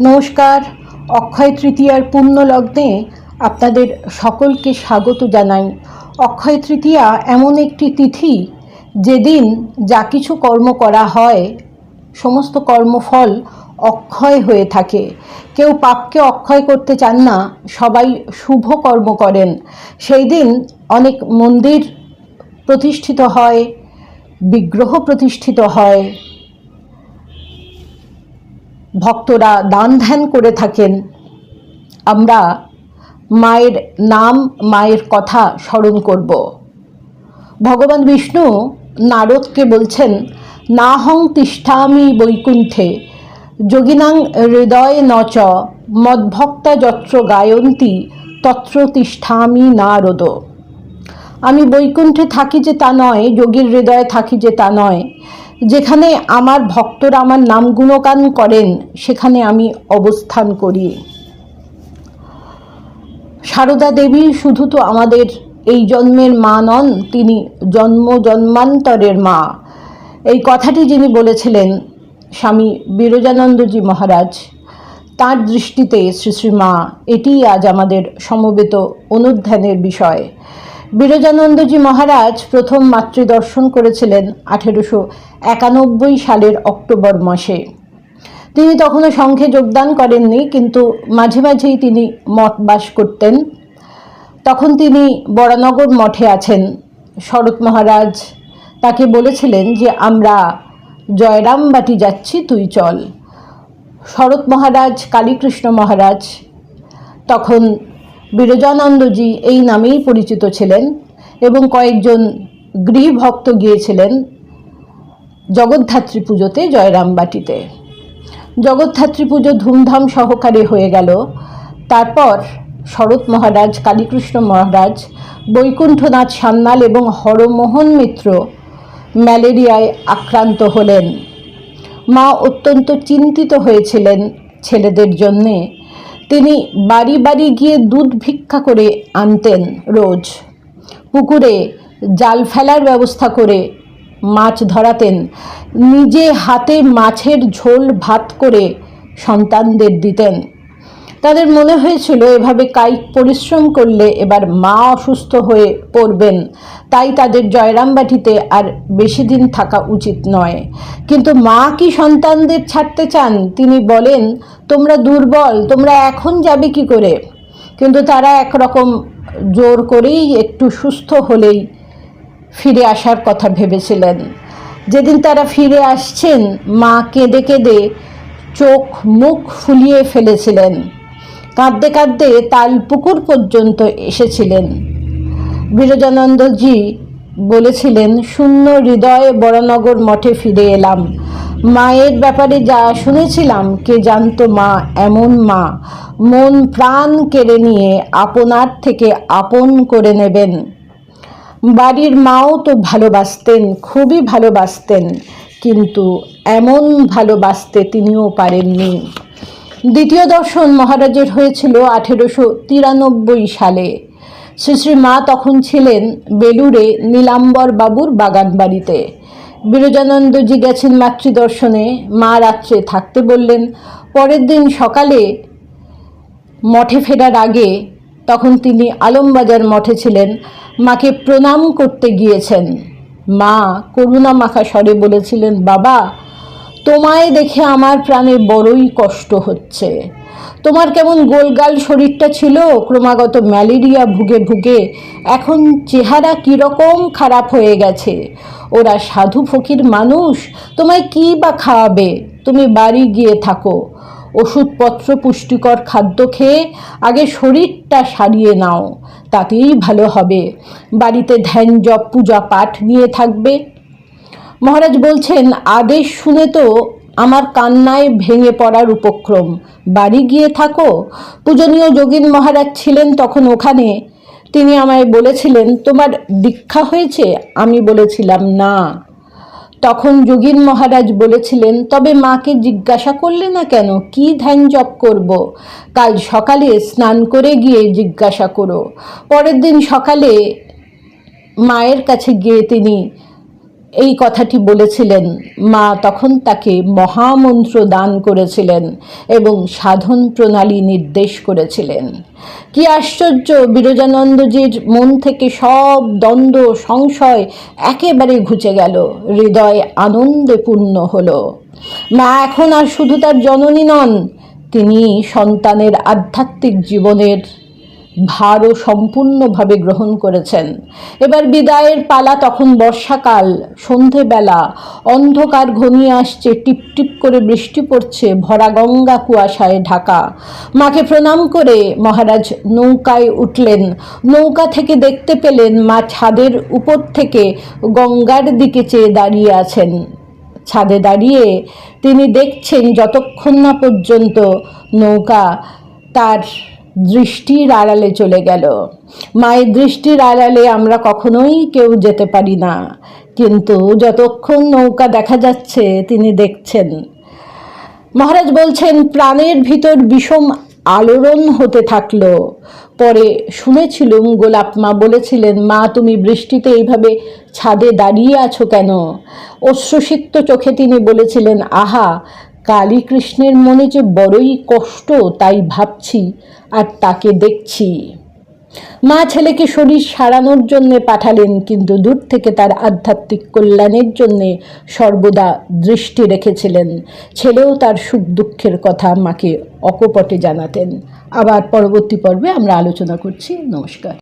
নমস্কার। অক্ষয় তৃতীয়ার পুণ্য লগ্নে আপনাদের সকলকে স্বাগত জানাই। অক্ষয় তৃতীয়া এমন একটি তিথি, যেদিন যা কিছু কর্ম করা হয়, সমস্ত কর্মফল অক্ষয় হয়ে থাকে। কেউ পাপকে অক্ষয় করতে চান না, সবাই শুভ কর্ম করেন। সেই দিন অনেক মন্দির প্রতিষ্ঠিত হয়, বিগ্রহ প্রতিষ্ঠিত হয়। ভক্তরা দান ধ্যান করে থাকেন। আমরা মায়ের নাম, মায়ের কথা স্মরণ করব। ভগবান বিষ্ণু নারদকে বলছেন না হং তিষ্ঠামি বৈকুণ্ঠে, যোগিনাং হৃদয় নচ, মদ্ভক্তা যত্র গায়ন্তী, তত্র তিষ্ঠামি নারদ। আমি বৈকুণ্ঠে থাকি যে তা নয়, যোগীর হৃদয়ে থাকি যে তা নয়। যেখানে আমার ভক্তরা আমার নাম গুণগান করেন, সেখানে আমি অবস্থান করি। সারদা দেবী শুধু তো আমাদের এই জন্মের মা নন, তিনি জন্ম জন্মান্তরের মা। এই কথাটি যিনি বলেছিলেন স্বামী বিরজানন্দজি মহারাজ, তার দৃষ্টিতে শ্রী শ্রী মা, এটিই আজ আমাদের সমবেত অনুধ্যানের বিষয়। বিরজানন্দজি মহারাজ প্রথম মাতৃদর্শন করেছিলেন আঠেরোশো একানব্বই সালের অক্টোবর মাসে। তিনি তখনও সংঘে যোগদান করেননি, কিন্তু মাঝে মাঝেই তিনি মঠ বাস করতেন। তখন তিনি বরানগর মঠে আছেন। শরৎ মহারাজ তাকে বলেছিলেন যে, আমরা জয়রামবাটি যাচ্ছি, তুই চল। শরৎ মহারাজ, কালীকৃষ্ণ মহারাজ তখন বিরজানন্দজি এই নামেই পরিচিত ছিলেন এবং কয়েকজন গৃহভক্ত গিয়েছিলেন জগদ্ধাত্রী পুজোতে জয়রামবাটিতে। জগদ্ধাত্রী পুজো ধুমধাম সহকারে হয়ে গেল। তারপর শরৎ মহারাজ, কালীকৃষ্ণ মহারাজ, বৈকুণ্ঠনাথ সান্যাল এবং হরমোহন মিত্র ম্যালেরিয়ায় আক্রান্ত হলেন। মা অত্যন্ত চিন্তিত হয়েছিলেন ছেলেদের জন্যে। তিনি বাড়ি বাড়ি গিয়ে দুধ ভিক্ষা করে আনতেন রোজ। পুকুরে জাল ফেলার ব্যবস্থা করে মাছ ধরাতেন। নিজে হাতে মাছের ঝোল ভাত করে সন্তানদের দিতেন। তাদের মনে হয়েছিল, এভাবে কায়িক পরিশ্রম করলে এবার মা অসুস্থ হয়ে পড়বেন। তাই তাদের জয়রামবাটিতে আর বেশি দিন থাকা উচিত নয়। কিন্তু মা কি সন্তানদের ছাড়তে চান? তিনি বলেন, তোমরা দুর্বল, তোমরা এখন যাবে কি করে? কিন্তু তারা একরকম জোর করেই একটু সুস্থ হলেই ফিরে আসার কথা ভেবেছিলেন। যেদিন তারা ফিরে আসছেন, মা কেঁদে কেঁদে চোখ মুখ ফুলিয়ে ফেলেছিলেন। কাঁদতে কাঁদতে তালপুকুর পর্যন্ত এসেছিলেন। বিরজানন্দজি বলেছিলেন, শূন্য হৃদয়ে বড়নগর মঠে ফিরে এলাম। মায়ের ব্যাপারে যা শুনেছিলাম, কে জানতো মা এমন মা। মন প্রাণ কেড়ে নিয়ে আপনার থেকে আপন করে নেবেন। বাড়ির মাও তো ভালোবাসতেন, খুবই ভালোবাসতেন, কিন্তু এমন ভালোবাসতে তিনিও পারেননি। দ্বিতীয় দর্শন মহারাজের হয়েছিল আঠেরোশো তিরানব্বই সালে। শ্রী মা তখন ছিলেন বেলুড়ে নীলাম্বর বাবুর বাগান বাড়িতে বিরজানন্দজি গেছেন মাতৃদর্শনে, মা রাত্রে থাকতে বললেন, পরের দিন সকালে মঠে ফেরার আগে তখন তিনি আলমবাজার মঠে ছিলেন। মাকে প্রণাম করতে গিয়েছেন। মা করুণা মাখা স্বরে বলেছিলেন, বাবা তোমায় দেখে আমার প্রাণে বড়ই কষ্ট হচ্ছে। তোমার কেমন গোলগাল শরীরটা ছিল, ক্রমাগত ম্যালেরিয়া ভুগে ভুগে, এখন চেহারা কীরকম খারাপ হয়ে গেছে। ওরা সাধু ফকির মানুষ, তোমায় কী বা খাওয়াবে? তুমি বাড়ি গিয়ে থাকো। ওষুধপত্র পুষ্টিকর খাদ্য খেয়ে আগে শরীরটা সারিয়ে নাও, তাতেই ভালো হবে। বাড়িতে ধ্যান, জপ, পূজা, পাঠ নিয়ে থাকবে। মহারাজ বলছেন, আদেশ শুনে তো আমার কান্নায় ভেঙে পড়ার উপক্রম। বাড়ি গিয়ে থাকো। পূজনীয় যোগীন মহারাজ ছিলেন তখন ওখানে। তিনি আমায় বলেছিলেন, তোমার দীক্ষা হয়েছে? আমি বলেছিলাম, না। তখন যোগীন মহারাজ বলেছিলেন, তবে মাকে জিজ্ঞাসা করলে না কেন? কি ধ্যান জপ করব? কাল সকালে স্নান করে গিয়ে জিজ্ঞাসা করো। পরের দিন সকালে মায়ের কাছে গিয়ে তিনি এই কথাটি বলেছিলেন। মা তখন তাকে মহামন্ত্র দান করেছিলেন এবং সাধন প্রণালী নির্দেশ করেছিলেন। কি আশ্চর্য, বিরজানন্দজির মন থেকে সব দ্বন্দ্ব, সংশয় একেবারে ঘুচে গেল, হৃদয় আনন্দে পূর্ণ হলো। মা এখন আর শুধু তার জননী নন, তিনি সন্তানের আধ্যাত্মিক জীবনের ভারও সম্পূর্ণভাবে গ্রহণ করেছেন। এবার বিদায়ের পালা তখন বর্ষাকাল, সন্ধেবেলা। অন্ধকার ঘনিয়ে আসছে, টিপ টিপ করে বৃষ্টি পড়ছে ভরা গঙ্গা কুয়াশায় ঢাকা। মাকে প্রণাম করে মহারাজ নৌকায় উঠলেন। নৌকা থেকে দেখতে পেলেন মা ছাদের উপর থেকে গঙ্গার দিকে চেয়ে দাঁড়িয়ে আছেন। ছাদে দাঁড়িয়ে তিনি দেখছেন যতক্ষণ না পর্যন্ত নৌকা তার দৃষ্টির আড়ালে চলে গেল। মায়ের দৃষ্টির আড়ালে আমরা কখনোই কেউ যেতে পারি না। কিন্তু যতক্ষণ নৌকা দেখা যাচ্ছে, তিনি দেখছেন। মহারাজ বলছেন, প্রাণের ভিতর বিষম আলোড়ন হতে থাকল। পরে শুনেছিলুম, গোলাপ মা বলেছিলেন, মা, তুমি বৃষ্টিতে এইভাবে ছাদে দাঁড়িয়ে আছো কেন? অশ্রুসিক্ত চোখে তিনি বলেছিলেন, আহা কালী কৃষ্ণের মনে যে বড়ই কষ্ট, তাই ভাবছি আর তাকে দেখছি। মা ছেলেকে শরীর সারানোর জন্য পাঠালেন, কিন্তু দূর থেকে তার আধ্যাত্মিক কল্যাণের জন্যে সর্বদা দৃষ্টি রেখেছিলেন। ছেলেও তার সুখ দুঃখের কথা মাকে অকপটে জানাতেন। আবার পরবর্তী পর্বে আমরা আলোচনা করছি। নমস্কার।